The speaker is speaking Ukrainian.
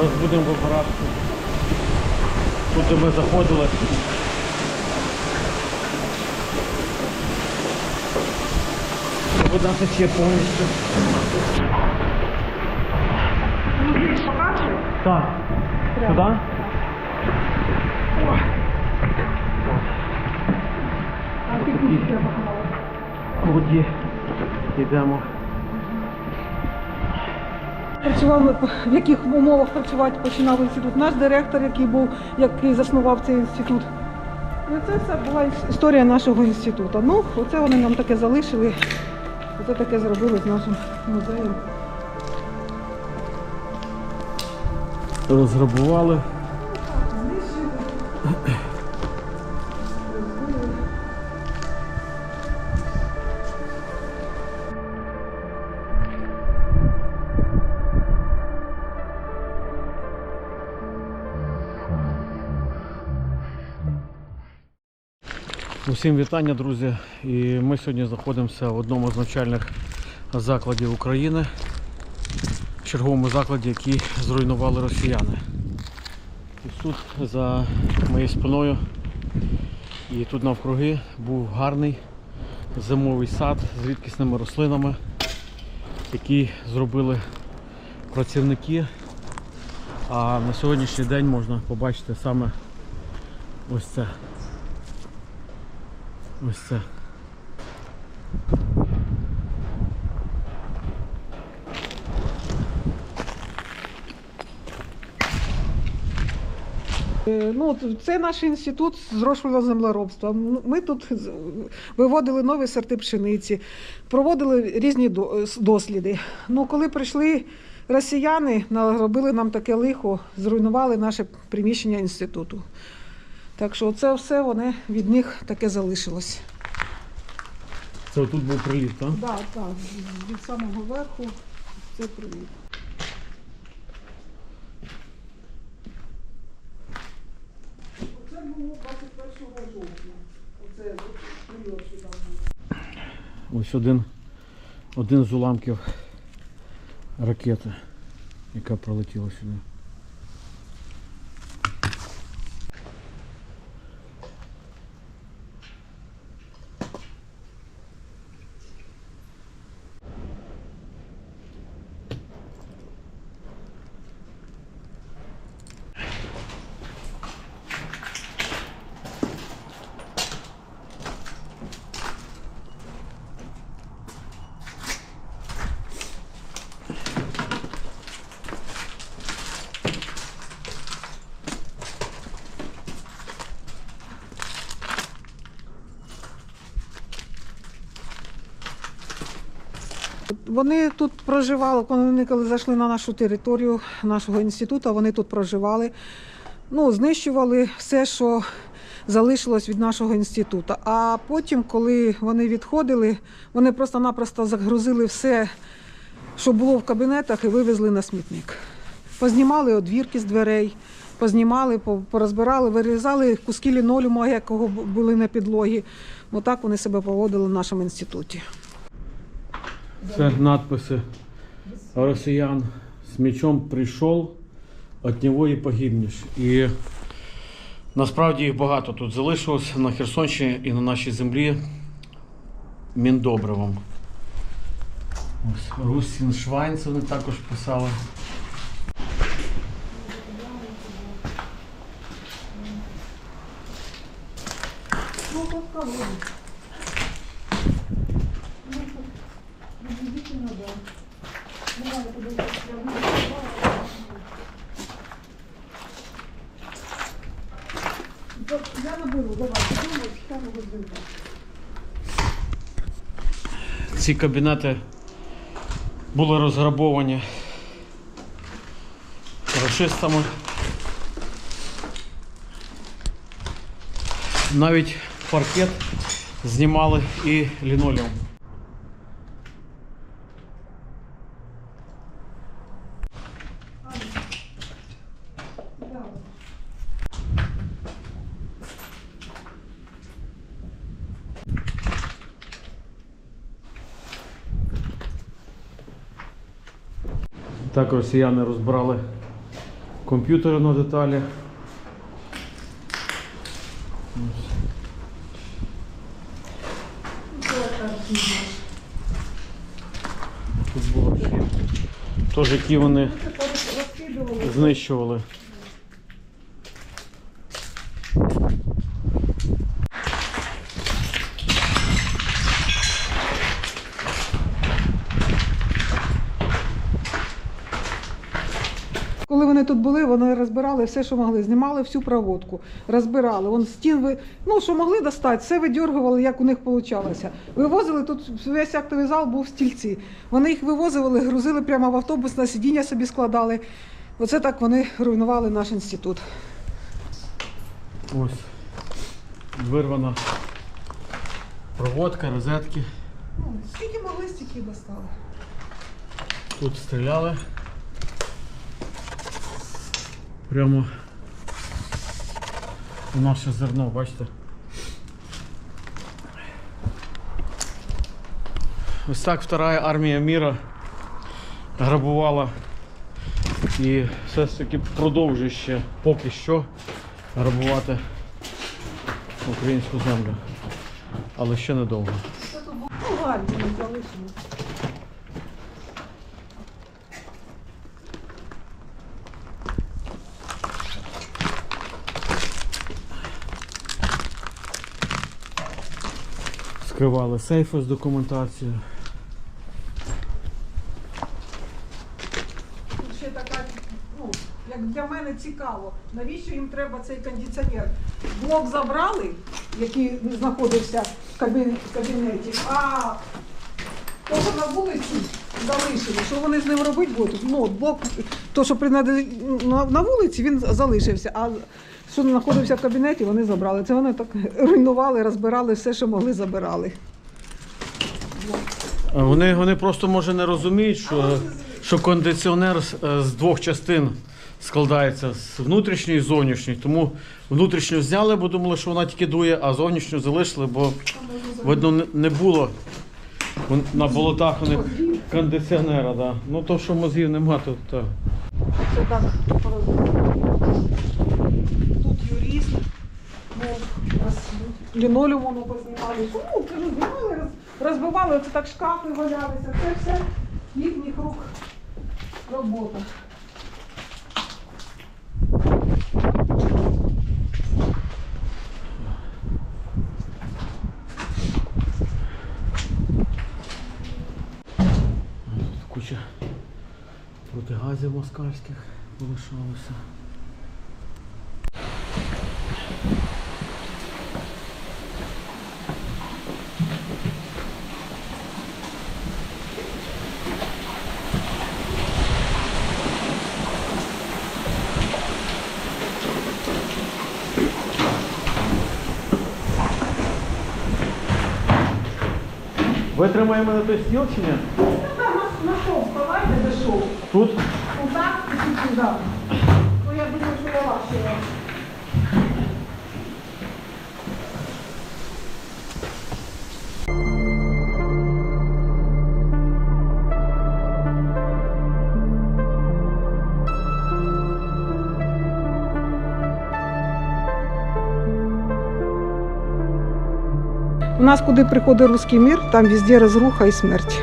Зараз будемо вибиратися. Тут ми заходили. Вода тече повністю. Так. Сюди? Воді. Йдемо. Працював в яких умовах працювати починав інститут. Наш директор, який був, який заснував цей інститут. І це все була історія нашого інституту. Ну, оце вони нам таке залишили. Оце таке зробили з нашим музеєм. Розграбували. Усім вітання, друзі. І ми сьогодні знаходимося в одному з навчальних закладів України, в черговому закладі, який зруйнували росіяни. Ось тут за моєю спиною і тут навкруги був гарний зимовий сад з рідкісними рослинами, який зробили працівники. А на сьогоднішній день можна побачити саме ось це. Ось це. Е, Ну, це наш інститут зрошувального землеробства. Ми тут виводили нові сорти пшениці, проводили різні е, досліди. Ну, коли прийшли росіяни, робили нам таке лихо, зруйнували наше приміщення інституту. Так що це все вони від них таке залишилось. Це тут був приліт, так? Так, так, від самого верху це привіт. Це було 21 жовтня. Оце прильот, що там був. Ось один, один з уламків ракети, яка пролетіла сюди. Вони тут проживали, коли вони коли зайшли на нашу територію нашого інституту, вони тут проживали. Ну, знищували все, що залишилось від нашого інституту. А потім, коли вони відходили, вони просто-напросто загрузили все, що було в кабінетах, і вивезли на смітник. Познімали одвірки з дверей, познімали, порозбирали, вирізали куски лінолеуму, якого були на підлогі. Отак вони себе поводили в нашому інституті. Це надписи росіян з мечом прийшов, від нього і погибнеш. І насправді їх багато тут залишилось на Херсонщині і на нашій землі Міндобривом. Ось Русін Швайнц вони також писали. Ну, тут колодец. Ну, тут приблизительно, да. Ну, надо подождать, я вижу, да. Вот, Я наберу, давай, я. Ці кабінети були розграбовані рашистами. Навіть паркет знімали і лінолеум. Да. Так росіяни розбрали Комп'ютери на деталі. Тут було ще. Теж які вони знищували. Вони тут були, вони розбирали все, що могли. Знімали всю проводку, розбирали. Вон стін ви, ну що могли достати, все видьоргували, як у них вийшло. Вивозили тут весь актовий зал був в стільці. Вони їх вивозили, грузили прямо в автобус, на сидіння собі складали. Оце так вони руйнували наш інститут. Ось. Вирвана проводка, розетки. Ну, Скільки могли, стільки достали. Тут стріляли. Прямо у наше зерно, бачите? Ось так Вторая армія міра грабувала і все ж таки продовжує ще поки що грабувати українську землю. Але ще недовго. Скривали сейфи з документацією. Ще така, ну, як для мене цікаво, навіщо їм треба цей кондиціонер? Блок забрали, який знаходився в кабі- в кабінеті, а того на вулиці залишили. Що вони з ним робити будуть? Ну, блок, то, що принади на, на вулиці, він залишився. А що знаходився в кабінеті, вони забрали. Це вони так руйнували, розбирали все, що могли, забирали. Вони, вони просто може не розуміють, що, що кондиціонер з, е, з двох частин складається з внутрішньої і зовнішньої. Тому внутрішню зняли, бо думали, що вона тільки дує, а зовнішню залишили, бо видно не- не було на болотах у них кондиціонера. Да. Ну то, що мозгів нема, то так. Це так. Тут юрист, ну, роз- лінолеум воно познімали. Ну, кажу, знімали, розбивали, оце так шкафи валялися. Це все їхніх рук робота. Куча протигазів москальських залишалося. Витримаємо на той стіл чи ні? На шов, вставайте, де шов. Тут? Отак і тут сюди. Ну, я думаю, що я важче. У нас куди приходить руський мір, там везде розруха і смерть.